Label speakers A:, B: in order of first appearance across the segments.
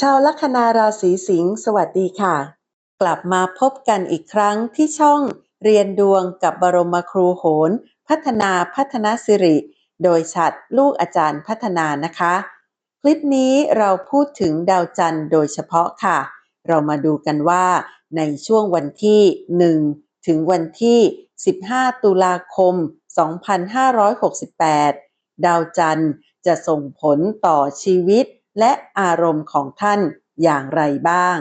A: ชาวลัคนาราศีสิงห์สวัสดีค่ะ กลับมาพบกันอีกครั้งที่ช่องเรียนดวงกับบรมครูโหน พัฒนาพัฒนาสิริ โดยฉัดลูกอาจารย์พัฒนานะคะ คลิปนี้เราพูดถึงดาวจันทร์โดยเฉพาะค่ะ เรามาดูกันว่าในช่วงวันที่ 1 ถึงวันที่ 15 ตุลาคม 2568 ดาวจันทร์จะส่งผลต่อชีวิต และอารมณ์ของท่านอย่างไรบ้าง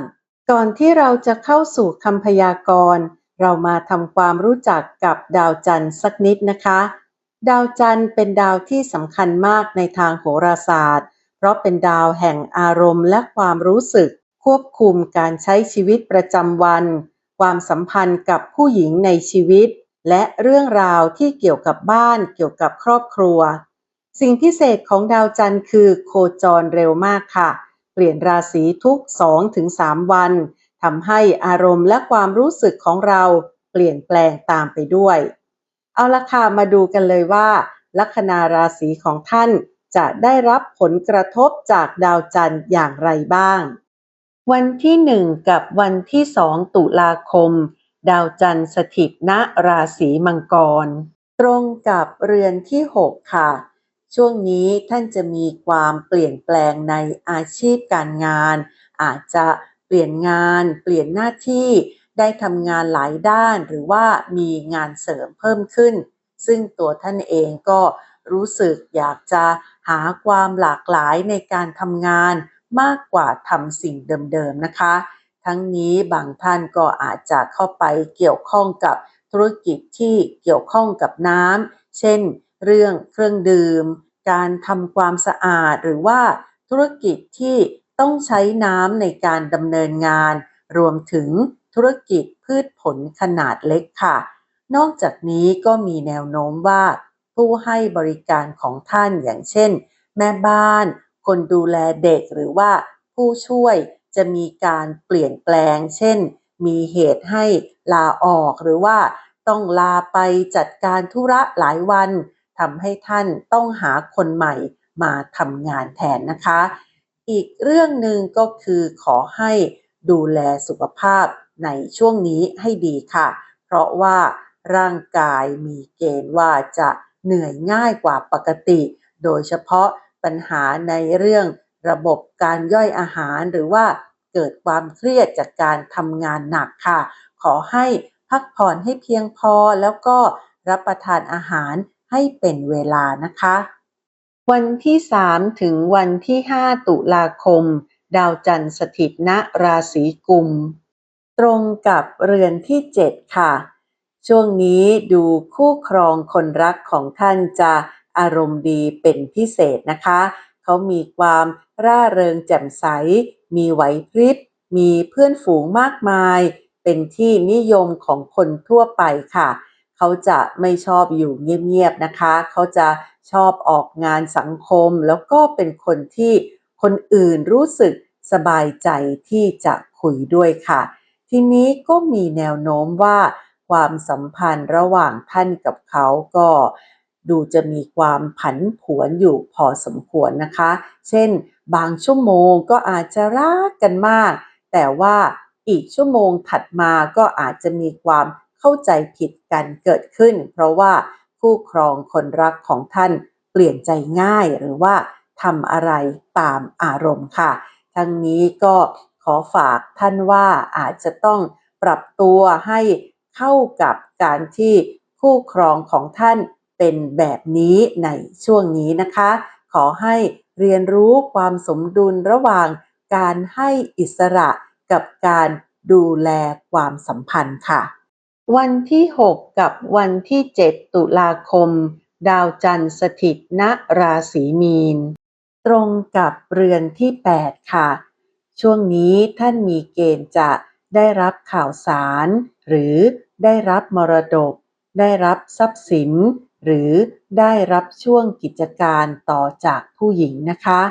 A: ก่อนที่เราจะเข้าสู่คำพยากรณ์ เรามาทำความรู้จักกับดาวจันทร์สักนิดนะคะ ดาวจันทร์เป็นดาวที่สำคัญมากในทางโหราศาสตร์ เพราะเป็นดาวแห่งอารมณ์และความรู้สึก ควบคุมการใช้ชีวิตประจำวัน ความสัมพันธ์กับผู้หญิงในชีวิต และเรื่องราวที่เกี่ยวกับบ้านเกี่ยวกับครอบครัว สิ่งพิเศษของดาวจันทร์คือโคจรเร็วมากค่ะ เปลี่ยนราศีทุก 2-3 วันทำให้อารมณ์และความรู้สึกของเราเปลี่ยนแปลงตามไปด้วย เอาละค่ะมาดูกันเลยว่า ลัคนาราศีของท่านจะได้รับผลกระทบจากดาวจันทร์อย่างไรบ้าง วันที่ 1 กับวันที่ 2 ตุลาคม ดาวจันทร์สถิตณราศีมังกร ตรงกับเรือนที่ 6 ค่ะ ช่วงนี้ท่านจะมีความเปลี่ยนแปลงในอาชีพการงาน อาจจะเปลี่ยนงาน เปลี่ยนหน้าที่ได้ทำงานหลายด้านหรือว่ามีงานเสริมเพิ่มขึ้น ซึ่งตัวท่านเองก็รู้สึกอยากจะหาความหลากหลายในการทำงานมากกว่าทำสิ่งเดิมๆนะคะ ทั้งนี้บางท่านก็อาจจะเข้าไปเกี่ยวข้องกับธุรกิจที่เกี่ยวข้องกับน้ำเช่น เรื่องเครื่องดื่ม การทำความสะอาดหรือว่าธุรกิจที่ต้องใช้น้ำในการดำเนินงาน รวมถึงธุรกิจพืชผลขนาดเล็กค่ะ นอกจากนี้ก็มีแนวโน้มว่า ผู้ให้บริการของท่านอย่างเช่น แม่บ้าน คนดูแลเด็กหรือว่าผู้ช่วยจะมีการเปลี่ยนแปลง เช่น มีเหตุให้ลาออกหรือว่าต้องลาไปจัดการธุระหลายวัน ทำให้ท่านต้องหาคนใหม่มาทำงานแทนนะคะ อีกเรื่องหนึ่งก็คือขอให้ดูแลสุขภาพในช่วงนี้ให้ดีค่ะ เพราะว่าร่างกายมีเกณฑ์ว่าจะเหนื่อยง่ายกว่าปกติ โดยเฉพาะปัญหาในเรื่องระบบการย่อยอาหารหรือว่าเกิดความเครียดจากการทำงานหนักค่ะ ขอให้พักผ่อนให้เพียงพอแล้วก็รับประทานอาหาร ให้เป็นเวลานะคะ วันที่ 3 ถึงวันที่ 5 ตุลาคม ดาวจันทร์สถิตณราศีกุม ตรงกับเรือนที่ 7 ค่ะ ช่วงนี้ดูคู่ครองคนรักของท่านจะอารมณ์ดีเป็นพิเศษนะคะ เขามีความร่าเริงแจ่มใส มีไหวพริบ มีเพื่อนฝูงมากมาย เป็นที่นิยมของคนทั่วไปค่ะ เขาจะไม่ชอบอยู่เงียบๆนะคะ เขาจะชอบออกงานสังคม แล้วก็เป็นคนที่คนอื่นรู้สึกสบายใจที่จะคุยด้วยค่ะ ทีนี้ก็มีแนวโน้มว่าความสัมพันธ์ระหว่างท่านกับเขาก็ดูจะมีความผันผวนอยู่พอสมควรนะคะ เช่น บางชั่วโมงก็อาจจะรักกันมาก แต่ว่าอีกชั่วโมงถัดมาก็อาจจะมีความ เข้าใจผิดกันเกิดขึ้น เพราะว่าคู่ครองคนรักของท่านเปลี่ยนใจง่ายหรือว่าทำอะไรตามอารมณ์ค่ะ ทั้งนี้ก็ขอฝากท่านว่าอาจจะต้องปรับตัวให้เข้ากับการที่คู่ครองของท่านเป็นแบบนี้ในช่วงนี้นะคะ ขอให้เรียนรู้ความสมดุลระหว่างการให้อิสระกับการดูแลความสัมพันธ์ค่ะ วันที่6กับวันที่7ตุลาคม ดาวจันทร์สถิตณราศีมีน ตรงกับเรือนที่8ค่ะ ช่วงนี้ท่านมีเกณฑ์จะได้รับข่าวสาร หรือได้รับมรดก ได้รับทรัพย์สิน หรือได้รับช่วงกิจการต่อจากผู้หญิงนะคะ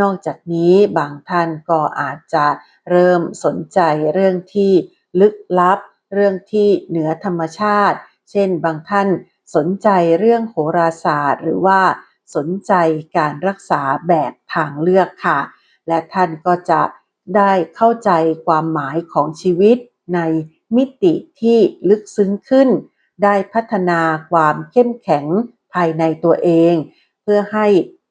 A: นอกจากนี้บางท่านก็อาจจะเริ่มสนใจเรื่องที่ลึกลับ เรื่องที่เหนือธรรมชาติ เช่น บางท่านสนใจเรื่องโหราศาสตร์ หรือว่าสนใจการรักษาแบบทางเลือกค่ะ และท่านก็จะได้เข้าใจความหมายของชีวิตในมิติที่ลึกซึ้งขึ้น ได้พัฒนาความเข้มแข็งภายในตัวเอง เพื่อให้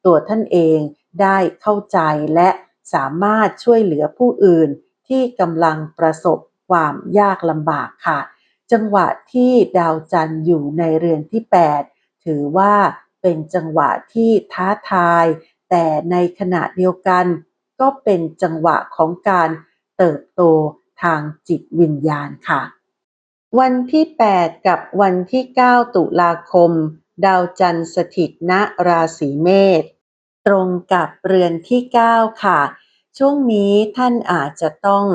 A: ตัวท่านเองได้เข้าใจและสามารถช่วยเหลือผู้อื่นที่กำลังประสบ ความยากลำบากค่ะ จังหวะที่ดาวจันทร์อยู่ในเรือนที่ 8 ถือว่าเป็นจังหวะที่ท้าทาย แต่ในขณะเดียวกัน ก็เป็นจังหวะของการเติบโตทางจิตวิญญาณค่ะ วันที่ 8 กับวันที่ 9 ตุลาคม ดาวจันทร์สถิตณราศีเมษตรงกับเรือนที่ 9 ค่ะ ช่วงนี้ท่านอาจจะต้อง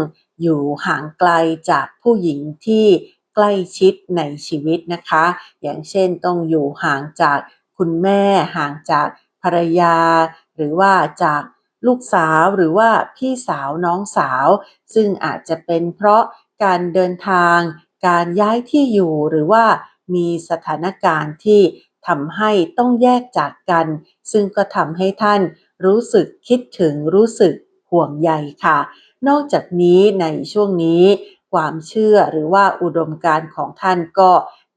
A: อยู่ห่างไกลจากผู้หญิงที่ใกล้ชิดในชีวิตนะคะ อย่างเช่นต้องอยู่ห่างจากคุณแม่ห่างจากภรรยา หรือว่าจากลูกสาวหรือว่าพี่สาวน้องสาว ซึ่งอาจจะเป็นเพราะการเดินทาง การย้ายที่อยู่หรือว่ามีสถานการณ์ที่ทำให้ต้องแยกจากกัน ซึ่งก็ทำให้ท่านรู้สึกคิดถึงรู้สึกห่วงใยค่ะ นอกจากนี้ในช่วงนี้ความเชื่อหรือว่าอุดมการณ์ของท่านก็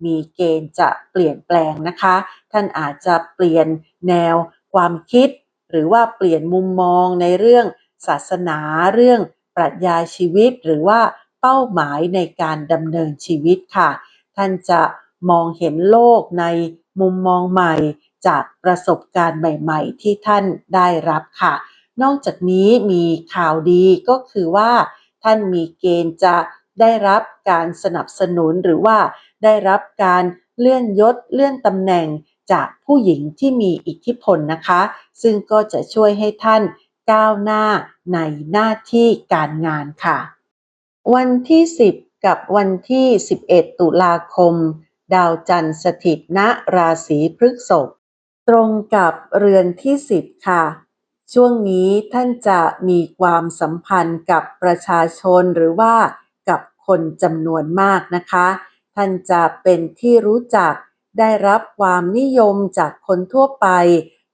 A: มีเกณฑ์จะเปลี่ยนแปลงนะคะ ท่านอาจจะเปลี่ยนแนวความคิด หรือว่าเปลี่ยนมุมมองในเรื่องศาสนาเรื่องปรัชญาชีวิต หรือว่าเป้าหมายในการดำเนินชีวิตค่ะ ท่านจะมองเห็นโลกในมุมมองใหม่จากประสบการณ์ใหม่ ๆ ที่ท่านได้รับค่ะ นอกจากนี้มีข่าวดีก็คือว่า ท่านมีเกณฑ์จะได้รับการสนับสนุนหรือว่าได้รับการเลื่อนยศเลื่อนตำแหน่งจากผู้หญิงที่มีอิทธิพลนะคะ ซึ่งก็จะช่วยให้ท่านก้าวหน้าในหน้าที่การงานค่ะ วันที่ 10 กับวันที่ 11 ตุลาคม ดาวจันทร์สถิตณราศีพฤษภตรงกับเรือนที่ 10 ค่ะ ช่วงนี้ท่านจะมีความสัมพันธ์กับประชาชนหรือว่ากับคนจำนวนมากนะคะ ท่านจะเป็นที่รู้จักได้รับความนิยมจากคนทั่วไป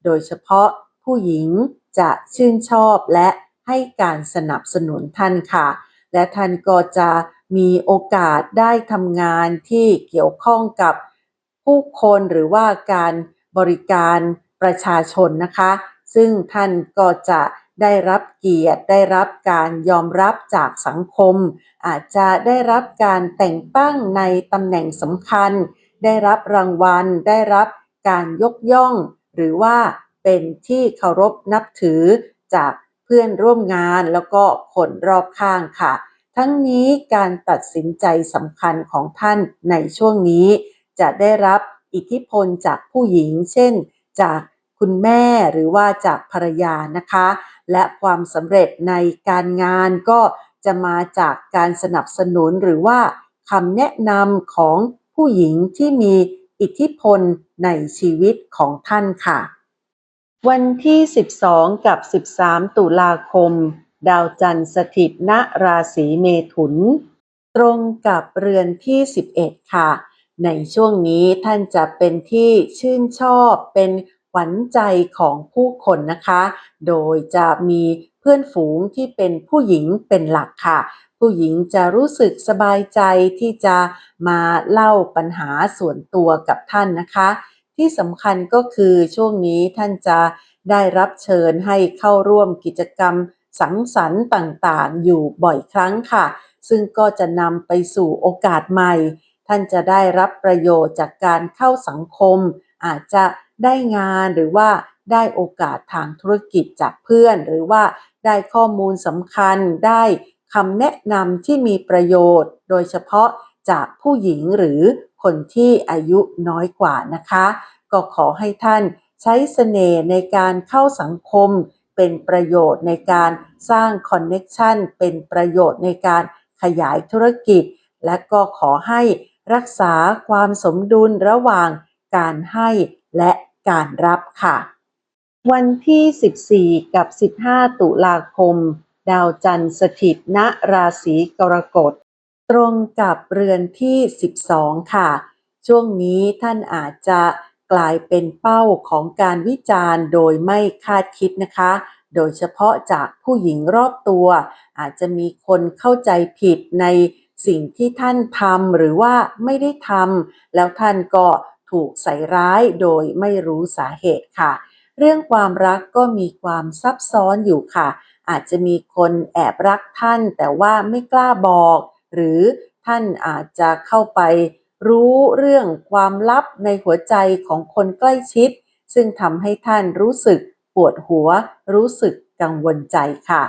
A: โดยเฉพาะผู้หญิงจะชื่นชอบและให้การสนับสนุนท่านค่ะ และท่านก็จะมีโอกาสได้ทำงานที่เกี่ยวข้องกับผู้คนหรือว่าการบริการประชาชนนะคะ ซึ่งท่านก็จะได้รับเกียรติได้รับการยอมรับจากสังคม อาจจะได้รับการแต่งตั้งในตำแหน่งสำคัญ ได้รับรางวัล ได้รับการยกย่อง หรือว่าเป็นที่เคารพนับถือจากเพื่อนร่วมงานแล้วก็คนรอบข้างค่ะ ทั้งนี้การตัดสินใจสำคัญของท่านในช่วงนี้ จะได้รับอิทธิพลจากผู้หญิง เช่น จาก คุณแม่หรือว่าจากภรรยานะคะ และความสำเร็จในการงานก็จะมาจากการสนับสนุนหรือว่าคำแนะนำของผู้หญิงที่มีอิทธิพลในชีวิตของท่านค่ะ วันที่ 12 กับ 13 ตุลาคม ดาวจันทร์สถิตณราศีเมถุน ตรงกับเรือนที่ 11 ค่ะ ในช่วงนี้ท่านจะเป็นที่ชื่นชอบเป็น ขวัญใจของผู้คนนะคะ โดยจะมีเพื่อนฝูงที่เป็นผู้หญิงเป็นหลักค่ะ ผู้หญิงจะรู้สึกสบายใจที่จะมาเล่าปัญหาส่วนตัวกับท่านนะคะ ที่สำคัญก็คือช่วงนี้ท่านจะได้รับเชิญให้เข้าร่วมกิจกรรมสังสรรค์ต่างๆ อยู่บ่อยครั้งค่ะ ซึ่งก็จะนำไปสู่โอกาสใหม่ ท่านจะได้รับประโยชน์จากการเข้าสังคม อาจจะ ได้งานหรือว่าได้โอกาสทางธุรกิจจากเพื่อน หรือว่าได้ข้อมูลสำคัญได้คำแนะนำที่มีประโยชน์ โดยเฉพาะจากผู้หญิงหรือคนที่อายุน้อยกว่านะคะ ก็ขอให้ท่านใช้เสน่ห์ในการเข้าสังคม เป็นประโยชน์ในการสร้างคอนเน็ชันเป็นประโยชน์ในการขยายธุรกิจ และก็ขอให้รักษาความสมดุลระหว่างการให้ และการรับค่ะ วันที่ 14 กับ 15 ตุลาคม ดาวจันทร์สถิตณราศีกรกฎ ตรงกับเรือนที่ 12 ค่ะ ช่วงนี้ท่านอาจจะกลายเป็นเป้าของการวิจารณ์โดยไม่คาดคิดนะคะ โดยเฉพาะจากผู้หญิงรอบตัว อาจจะมีคนเข้าใจผิดในสิ่งที่ท่านทำหรือว่าไม่ได้ทำแล้วท่านก็ ถูกใส่ร้ายโดยไม่รู้สาเหตุค่ะ เรื่องความรักก็มีความซับซ้อนอยู่ค่ะ อาจจะมีคนแอบรักท่าน แต่ว่าไม่กล้าบอก หรือท่านอาจจะเข้าไปรู้เรื่องความลับในหัวใจของคนใกล้ชิด ซึ่งทำให้ท่านรู้สึกปวดหัว รู้สึกกังวลใจค่ะ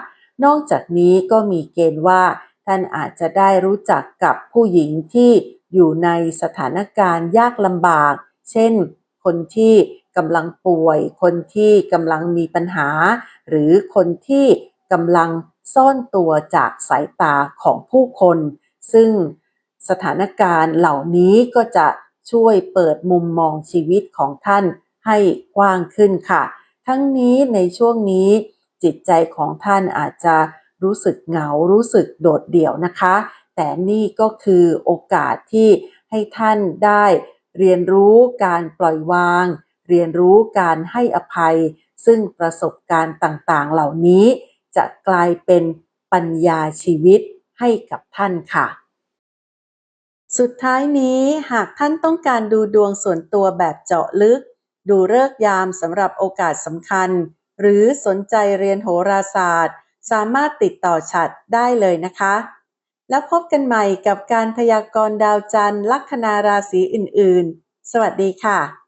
A: นอกจากนี้ก็มีเกณฑ์ว่า ท่านอาจจะได้รู้จักกับผู้หญิงที่ อยู่ในสถานการณ์ยากลำบาก เช่น คนที่กำลังป่วย คนที่กำลังมีปัญหา หรือคนที่กำลังซ่อนตัวจากสายตาของผู้คน ซึ่งสถานการณ์เหล่านี้ก็จะช่วยเปิดมุมมองชีวิตของท่านให้กว้างขึ้นค่ะ ทั้งนี้ในช่วงนี้จิตใจของท่านอาจจะรู้สึกเหงารู้สึกโดดเดี่ยวนะคะ แต่นี่ก็คือโอกาสที่ให้ท่านได้เรียนรู้การปล่อยวาง เรียนรู้การให้อภัย ซึ่งประสบการณ์ต่างๆ เหล่านี้จะกลายเป็นปัญญาชีวิตให้กับท่านค่ะ สุดท้ายนี้หากท่านต้องการดูดวงส่วนตัวแบบเจาะลึก ดูเลิกยามสำหรับโอกาสสำคัญ หรือสนใจเรียนโหราศาสตร์ สามารถติดต่อฉัดได้เลยนะคะ แล้วพบกันใหม่กับการพยากรณ์ดาวจันทร์ลัคนาราศีอื่น ๆ สวัสดีค่ะ